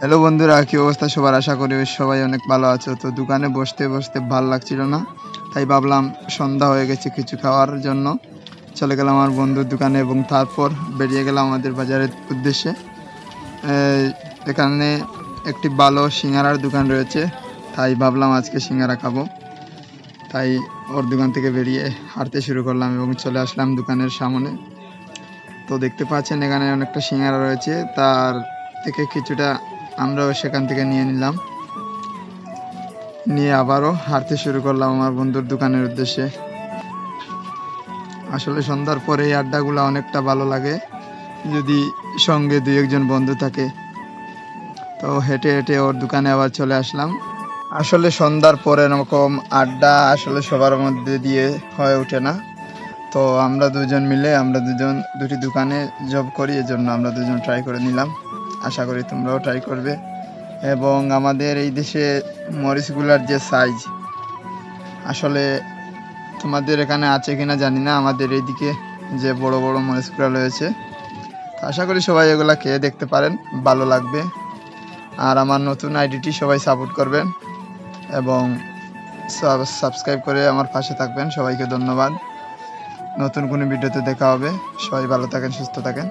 Hello বন্ধুরা, কি অবস্থা? সবার আশা করি সবাই অনেক ভালো আছো। তো দোকানে বসতে বসতে ভালো লাগছিল না, তাই ভাবলাম সন্ধ্যা হয়ে গেছে কিছু খাওয়ার জন্য। চলে গেলাম আমার বন্ধুর দোকানে এবং তারপর বেরিয়ে গেলাম আমাদের বাজারের উদ্দেশ্যে। এখানে একটি ভালো সিঙ্গারার দোকান রয়েছে, তাই ভাবলাম আজকে সিঙ্গারা খাব। তাই ওর দোকান থেকে বেরিয়ে হাঁটতে শুরু করলাম এবং চলে আসলাম দোকানের সামনে। তো দেখতে পাচ্ছেন এখানে অনেকটা সিঙ্গারা রয়েছে, তার থেকে কিছুটা আমরাও সেখান থেকে নিয়ে নিলাম। নিয়ে আবারও হাঁটতে শুরু করলাম আমার বন্ধুর দোকানের উদ্দেশ্যে। আসলে সন্ধ্যার পরে এই আড্ডাগুলো অনেকটা ভালো লাগে। যদি সঙ্গে দুই একজন বন্ধু থাকে। তো হেঁটে হেঁটে ওর দোকানে আবার চলে আসলাম। আসলে সন্ধ্যার পরে এরকম আড্ডা আসলে সবার মধ্যে দিয়ে হয়ে ওঠে না। তো আমরা দুজন মিলে আমরা দুজন দুটি দোকানে জব করি, এজন্য আমরা দুজন ট্রাই করে নিলাম। আশা করি তোমরাও ট্রাই করবে। এবং আমাদের এই দেশে মরিচগুলার যে সাইজ আসলে তোমাদের এখানে আছে কিনা জানি না, আমাদের এইদিকে যে বড় বড় মরিচগুলো রয়েছে। আশা করি সবাই এগুলা খেয়ে দেখতে পারেন, ভালো লাগবে। আর আমার নতুন আইডিটি সবাই সাপোর্ট করবেন। এবং সাবস্ক্রাইব করে আমার পাশে থাকবেন। সবাইকে ধন্যবাদ। নতুন কোনো ভিডিওতে দেখা হবে। সবাই ভালো থাকেন, সুস্থ থাকেন।